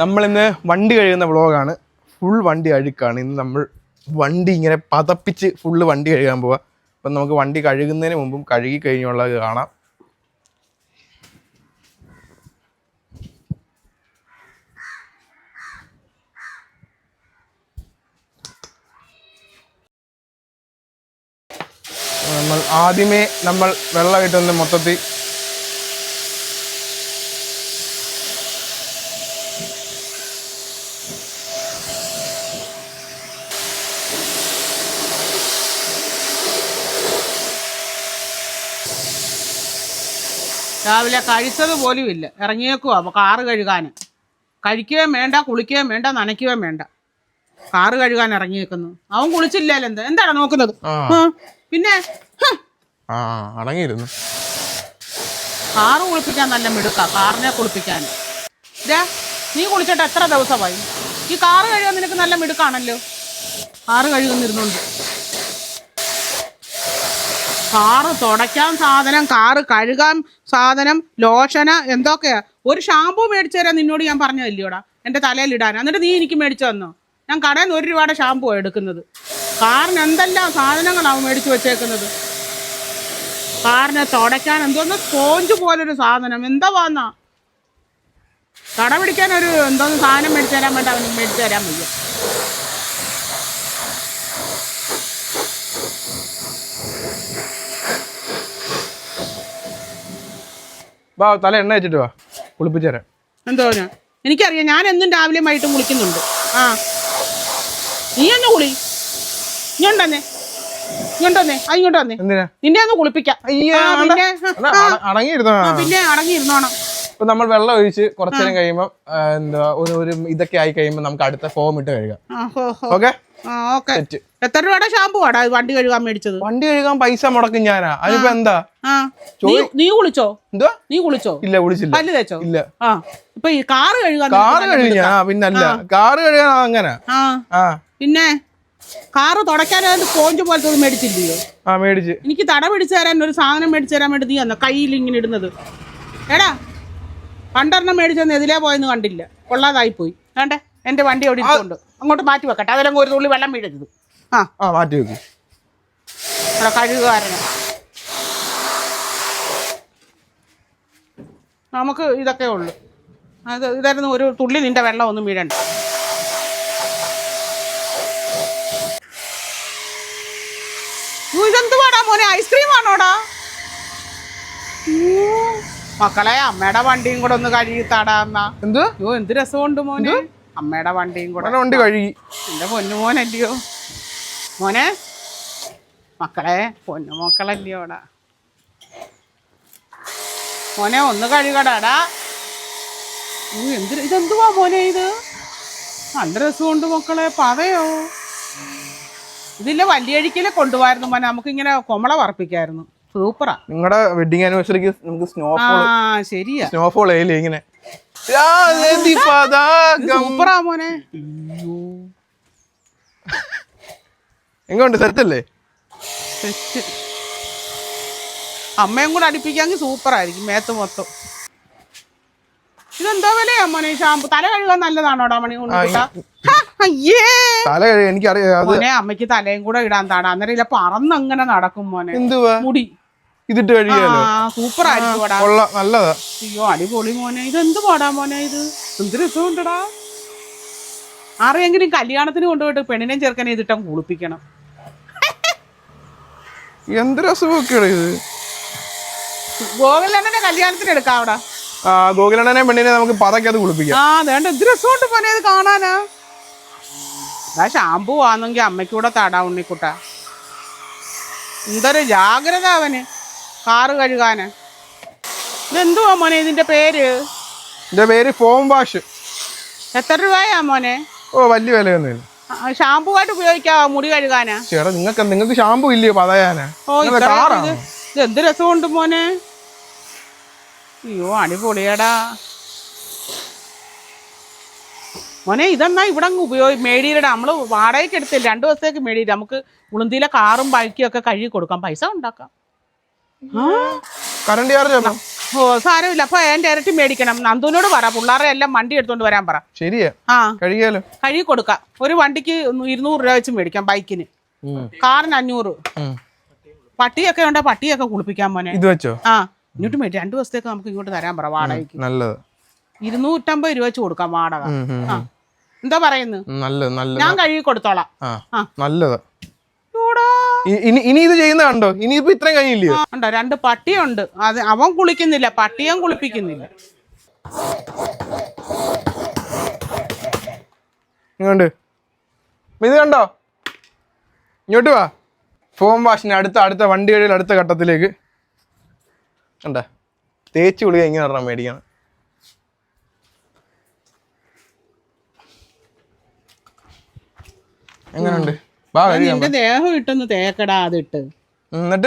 നമ്മളിന്ന് വണ്ടി കഴുകുന്ന വ്ളോഗാണ്. ഫുൾ വണ്ടി അഴുക്കാണ്. ഇന്ന് നമ്മൾ വണ്ടി ഇങ്ങനെ പതപ്പിച്ച് ഫുള്ള് വണ്ടി കഴുകാൻ പോവാ. അപ്പം നമുക്ക് വണ്ടി കഴുകുന്നതിന് മുമ്പും കഴുകി കഴിഞ്ഞുള്ളത് കാണാം. നമ്മൾ ആദ്യമേ നമ്മൾ വെള്ളം ഇട്ടൊന്ന് മൊത്തത്തിൽ രാവിലെ കഴിച്ചത് പോലും ഇല്ല. ഇറങ്ങിയേക്കുവാ. അപ്പൊ കാറ് കഴുകാൻ കഴിക്കുകയും വേണ്ട കുളിക്കുകയും വേണ്ട നനയ്ക്കുകയും വേണ്ട. കാറ് കഴുകാൻ ഇറങ്ങിയേക്കുന്നു. അവൻ കുളിച്ചില്ലല്ലോ എന്താ? എന്താണ് നോക്കുന്നത്? പിന്നെ? അടങ്ങിയിരുന്നു. കാറ് കുളിപ്പിക്കാൻ നല്ല മിടുക്ക. കാറിനെ കുളിപ്പിക്കാൻ. ഇതാ നീ കുളിച്ചിട്ട് എത്ര ദിവസമായി? ഈ കാറ് കഴുകാൻ നിനക്ക് നല്ല മിടുക്കാണല്ലോ. കാറ് കഴുകുന്നിരുന്നുണ്ട്. കാറ് തുടയ്ക്കാൻ സാധനം കാറ് കഴുകാൻ സാധനം ലോഷന എന്തൊക്കെയാ? ഒരു ഷാമ്പു മേടിച്ചു തരാൻ നിന്നോട് ഞാൻ പറഞ്ഞതല്ലോടാ എന്റെ തലയിൽ ഇടാൻ. എന്നിട്ട് നീ എനിക്ക് മേടിച്ചു തന്നോ? ഞാൻ കടയിൽ നിന്ന് ഒരു രൂപയുടെ ഷാമ്പു എടുക്കുന്നത്. കാറിന് എന്തെല്ലാം സാധനങ്ങളാവും മേടിച്ചു വെച്ചേക്കുന്നത്? കാറിനെ തുടയ്ക്കാൻ എന്തോന്ന് സ്പോഞ്ച് പോലൊരു സാധനം. എന്താ വന്നാ? കട പിടിക്കാൻ ഒരു എന്തോന്ന് സാധനം മേടിച്ചു തരാൻ വേണ്ട അവന് മേടിച്ചു തരാൻ വയ്യ. വാ തല എണ്ണ വെച്ചിട്ട് വാ. കുളിപ്പിച്ചു തരാം. എന്തോ ഞാൻ എനിക്കറിയാം ഞാൻ എന്നും രാവിലെ വൈകിട്ടും കുളിക്കുന്നുണ്ട്. ആ. നീ ഒന്ന് കുളി. ഇങ്ങോട്ടന്നെ ഇങ്ങോട്ടന്നെ ആ ഇങ്ങോട്ട് വന്നേ. നിന്നെ ഒന്ന് കുളിപ്പിക്കാം. പിന്നെ. അടങ്ങിയിരുന്നോ പിന്നെ അടങ്ങിയിരുന്നോണം. ഇപ്പൊ നമ്മൾ വെള്ളം ഒഴിച്ച് കുറച്ചു നേരം കഴിയുമ്പോൾ എന്താ ഒരു ഒരു ഇതൊക്കെ ആയി കഴിയുമ്പോൾ നമുക്ക് അടുത്ത ഫോം ഇട്ട് കഴുകാം. ഓക്കെ? എത്ര രൂപയുടെ ഷാമ്പു ആടാ വണ്ടി കഴുകാൻ മേടിച്ചത്? വണ്ടി കഴുകാൻ പൈസ മുടക്കും ഞാനാ. അതിപ്പോ എന്താ? നീ കുളിച്ചോ? എന്തോ നീ കുളിച്ചോ? ഇല്ല കുളിച്ചില്ല. പല്ല് തേച്ചോ? ഇല്ല. ഇപ്പൊ ഈ കാറ് കഴുകാൻ കാറ് കഴുകി പിന്നല്ല. കാറ് കഴുകാൻ അങ്ങനെ. പിന്നെ കാറ് തുടയ്ക്കാനായിട്ട് സ്പോഞ്ച് പോലത്തെ ഒന്ന് മേടിച്ചില്ലയോ ആ മേടിച്ച്. എനിക്ക് തട പിടിച്ചു തരാൻ ഒരു സാധനം മേടിച്ചു തരാൻ വേണ്ടി നീ വന്ന? കയ്യിൽ ഇങ്ങനെ ഇടുന്നത്. എടാ പണ്ടെണ്ണം മേടിച്ചെന്ന് എതിലേ പോയെന്ന് കണ്ടില്ല. കൊള്ളാതായി പോയി. വേണ്ടേ എന്റെ വണ്ടി അവിടെ ഇരിക്കുന്നുണ്ട് അങ്ങോട്ട് മാറ്റി വെക്കട്ടെ. അതെല്ലാം ഒരു തുള്ളി വെള്ളം വീഴരുത്. ആ. ആ മാറ്റി വെക്കും. കഴുകുകാരന്. നമുക്ക് ഇതൊക്കെ ഉള്ളു. അത് ഇതായിരുന്നു ഒരു തുള്ളി നിന്റെ വെള്ളം ഒന്നും വീഴണ്ട. ഇതെന്തുവാടാ മോനെ? ഐസ്ക്രീം ആണോടാ മക്കളെ അമ്മയുടെ വണ്ടിയും കൂടെ ഒന്ന് കഴുകി താടാന്ന എന്ത്? അയ്യോ എന്ത് രസമുണ്ട് മോനെ. അമ്മയുടെ വണ്ടിയും കൂടെ. വണ്ടി കഴുകി. എന്റെ പൊന്നു മോനല്ലയോ? മോനെ മക്കളെ പൊന്നു മക്കളല്ലയോടാ മോനെ ഒന്ന് കഴുകടാടാ ഓ എന്ത് ഇതെന്തുവാ മോനെ ഇത്? നല്ല രസമുണ്ട് മക്കളെ പതയോ? ഇതില്ല വലിയഴിക്കലെ കൊണ്ടുപോയിരുന്നു മോനെ. നമുക്കിങ്ങനെ കൊമള വറപ്പിക്കായിരുന്നു. സൂപ്പറാ. നിങ്ങളുടെ വെഡിങ് ആനിവേഴ്സറിക്ക് നമുക്ക് സ്നോഫോൾ ശരിയാ. സ്നോഫോൾ ഇങ്ങനെ. സൂപ്പറാ മോനെ. എങ്ങോട്ട് സെറ്റല്ലേ? സെറ്റ്. അമ്മയും കൂടെ അടുപ്പിക്കാമെങ്കിൽ സൂപ്പറായിരിക്കും മേത്ത് മൊത്തം. ഇതെന്തോ വിലയാ മോനെ? ഷാമ്പു. തല കഴുകാൻ നല്ലതാണോടാ മണി കൊണ്ട് അയ്യേ! തല അമ്മയ്ക്ക് തലയും കൂടെ ഇടാൻ താടാ. അന്നേരം ഇല്ല പറന്നങ്ങനെ നടക്കും മോനെ. മുടി. ഇതിട്ട് ആ കഴുകിയാലോ സൂപ്പർ ആയിരിക്കും നല്ലതാ. അയ്യോ അടിപൊളി മോനെ. ഇത് എന്ത് പാടാ മോനെ ഇത്? എന്ത് രസമുണ്ടടാ. ആരെയെങ്കിലും കല്യാണത്തിന് കൊണ്ടുപോയിട്ട് പെണ്ണിനെയും ചെറുക്കനെ ഇതിട്ടം കുളിപ്പിക്കണം. എന്ത് രസമൊക്കെയാണ് ഇത്? ഗോകുലണ്ണന്റെ കല്യാണത്തിന് എടുക്കാം അവിടെ ഗോകുലണ്ണനെ പെണ്ണിനെ നമുക്ക് പതക്കത് കുളിപ്പിക്കാം. ആ വേണ്ട എന്ത് രസമുണ്ട് മോനെ ഇത് കാണാനാ? ആ ഷാമ്പു ആണെങ്കിൽ അമ്മയ്ക്കൂടെ താടാ ഉണ്ണിക്കുട്ട. എന്തൊരു ജാഗ്രത അവന്. കാറ് കഴുകാന്. ഇതെന്തുവാ മോനെ ഇതിന്റെ പേര്? എന്റെ പേര് ഫോം വാഷ്. എത്ര രൂപയാ മോനെ? ഓ വലിയ വിലയൊന്നുമില്ല ഷാമ്പു ആയിട്ട് ഉപയോഗിക്കാവോ മുടി കഴുകാനാ? ചേട്ടാ നിങ്ങൾക്ക് നിങ്ങൾക്ക് ഷാമ്പു ഇല്ലയോ പതയാനാ? ഓ ഇത് എന്ത് രസമുണ്ട് മോനെ? അയ്യോ അടിപൊളിയടാ. മോനെ ഇതെന്നാ ഇവിടെ അങ്ങ് ഉപയോഗി മേടിയിലട. നമ്മൾ വാടകയ്ക്ക് എടുത്തില്ല. രണ്ടു ദിവസത്തേക്ക് മേടിയില്ല. നമുക്ക് ഉളുന്തിയിലെ കാറും ബൈക്കും ഒക്കെ കഴുകി കൊടുക്കാം. പൈസ ഉണ്ടാക്കാം. കറണ്ട് ചാർജ് ഓ സാരമില്ല. അപ്പൊ എന്റെ ഇരട്ടി മേടിക്കണം. നന്ദുവിനോട് പറ. പിള്ളേരെ എല്ലാം വണ്ടി എടുത്തോണ്ട് വരാൻ പറ. ശരിയാ. ആ. കഴിയാലോ? കഴുകി കൊടുക്കാം. ഒരു വണ്ടിക്ക് ഇരുന്നൂറ് രൂപ വെച്ച് മേടിക്കാം ബൈക്കിന്. കാറിന് അഞ്ഞൂറ്. പട്ടിയൊക്കെ ഉണ്ടോ? പട്ടിയൊക്കെ കുളിപ്പിക്കാൻ മോനെ. ഇത് വെച്ചോ? ആ. ഇങ്ങോട്ട് മേടി. രണ്ടു ദിവസത്തേക്ക് നമുക്ക് ഇങ്ങോട്ട് തരാൻ പറ വാടകയ്ക്ക്. നല്ലത്. ഇരുന്നൂറ്റമ്പത് രൂപ വെച്ച് കൊടുക്കാം വാടക. എന്താ പറയുന്നു നല്ലത് നല്ലത്. ഞാൻ കഴുകി കൊടുത്തോളാം. നല്ലത്. ഇനി ഇനി ഇത് ചെയ്യുന്ന കണ്ടോ? ഇനി ഇപ്പൊ ഇത്രയും ഉണ്ടോ രണ്ട് പട്ടിയുണ്ട്. അത് അവൻ കുളിക്കുന്നില്ല പട്ടിയും കുളിപ്പിക്കുന്നില്ല. ഇങ്ങോട്ട് ഇത് കണ്ടോ? ഇങ്ങോട്ട് വാ. ഫോം വാഷിന് അടുത്ത അടുത്ത വണ്ടി കഴിയിൽ അടുത്ത ഘട്ടത്തിലേക്ക്. കണ്ട? തേച്ച് കുളിക ഇങ്ങനെ പറഞ്ഞാൽ മേടിക്കണം. എങ്ങനെയുണ്ട് നിന്റെ ദേഹം ഇട്ടൊന്ന് തേക്കടാ അതിട്ട്. എന്നിട്ട്?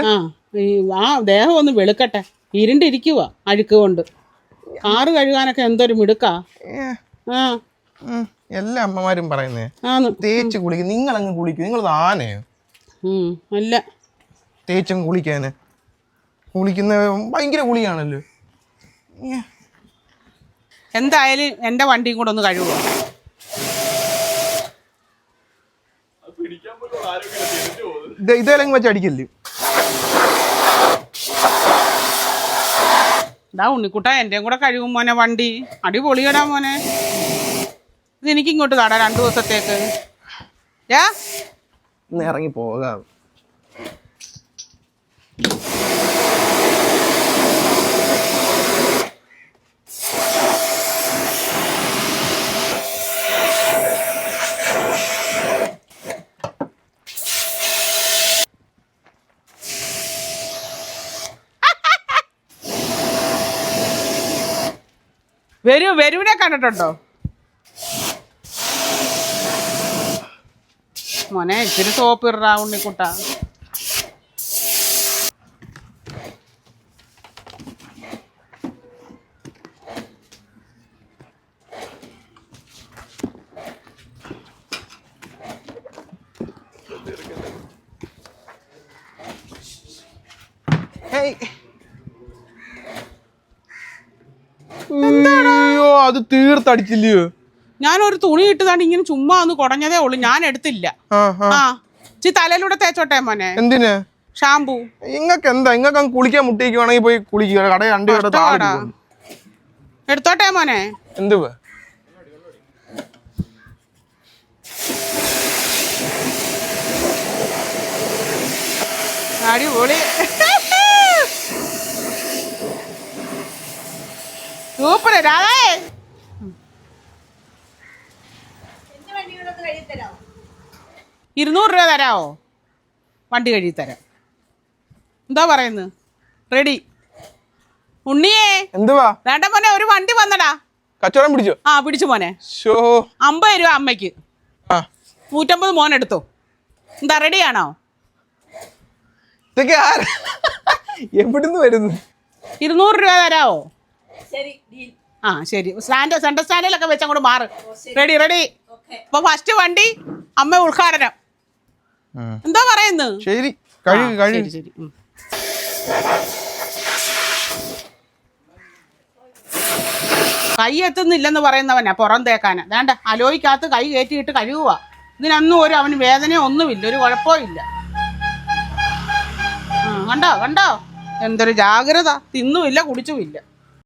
ആ ദേഹം ഒന്ന് വെളുക്കട്ടെ. ഇരുണ്ടിരിക്കുക അഴുക്ക് കൊണ്ട്. കാറ് കഴുകാനൊക്കെ എന്തൊരു മിടുക്കാ. ആ. എല്ലാ അമ്മമാരും പറയുന്നേ. തേച്ച് കുളിക്കും നിങ്ങൾ അങ്ങ് കുളിക്കും. നിങ്ങൾ ആനയോ? അല്ല. തേച്ചങ്ങ് കുളിക്കാന്. കുളിക്കുന്ന ഭയങ്കര കുളിയാണല്ലോ. എന്തായാലും എന്റെ വണ്ടിയും കൂടെ ഒന്ന് കഴുകുക ഇത് ഇതേലെങ്കിലും വെച്ച് അടിക്കല്ലേ? ഇതാ ഉണ്ണിക്കുട്ട എന്റെയും കൂടെ കഴിവും മോനെ വണ്ടി. അടിപൊളിയടാ മോനെ. ഇത് എനിക്ക് ഇങ്ങോട്ട് താടാ രണ്ടു ദിവസത്തേക്ക്. ഇറങ്ങി പോകാം. വരൂ വരുവിനെ കണ്ടിട്ടുണ്ടോ? മോനെ ഇച്ചിരി സോപ്പ് ഇടാ ഉണ്ണിക്കുട്ട. അയ്യോ അത് തീർത്തടിച്ചില്ലയോ? ഒരു തുണി ഇട്ടതാണ് ഇങ്ങനെ ചുമ്മാ ഒന്ന് കുടഞ്ഞതേ ഉള്ളു. ഞാൻ എടുത്തില്ല. ആ ചി തലയിലൂടെ തേച്ചോട്ടെ മോനെ? എന്തിന്? ഷാമ്പു ഇങ്ങക്ക് എന്താ? ഇങ്ങക്ക് അങ്ങ് കുളിക്കാൻ മുട്ടിക്കുവാണെങ്കിൽ പോയി കുളിക്കുക കട രണ്ട്. എടുത്തോട്ടെ മോനെ? എന്ത് അടിപൊളി. സൂപ്പർ. രാധേ. ഇരുന്നൂറ് രൂപ തരാമോ വണ്ടി കഴുകി തരാം. എന്താ പറയുന്നത് റെഡി. ഉണ്ണിയേ എന്തുവാ? വേണ്ട മോനെ ഒരു വണ്ടി വന്നടാ. കച്ചവടം പിടിച്ചു? ആ പിടിച്ചു മോനെ. ഷോ അമ്പത് രൂപ അമ്മയ്ക്ക്. ആ. നൂറ്റമ്പത് മോൻ എടുത്തോ. എന്താ റെഡിയാണോ ഇതൊക്കെ ആര? എവിടുന്ന് വരുന്നു ഇരുന്നൂറ് രൂപ തരാമോ ആ ശരി. സ്റ്റാൻഡ് സെൻട്രൽ സ്റ്റാൻഡിലൊക്കെ വെച്ച് അങ്ങോട്ട് മാറ് റെഡി റെഡി അപ്പൊ ഫസ്റ്റ് വണ്ടി അമ്മ ഉദ്ഘാടനം. എന്താ പറയുന്നത് ശരി കഴുകി കഴിഞ്ഞു കഴുകി ശരി. കൈ എത്തുന്നില്ലെന്ന് പറയുന്നവനാ പുറം തേക്കാനാ. വേണ്ട അലോയ്ക്കകത്ത് കൈ കയറ്റിയിട്ട് കഴുകുക ഇതിനൊന്നും ഒരു അവന് വേദന ഒന്നുമില്ല ഒരു കുഴപ്പവും ഇല്ല. കണ്ടോ കണ്ടോ? എന്തൊരു ജാഗ്രത. തിന്നുമില്ല കുടിച്ചുമില്ല.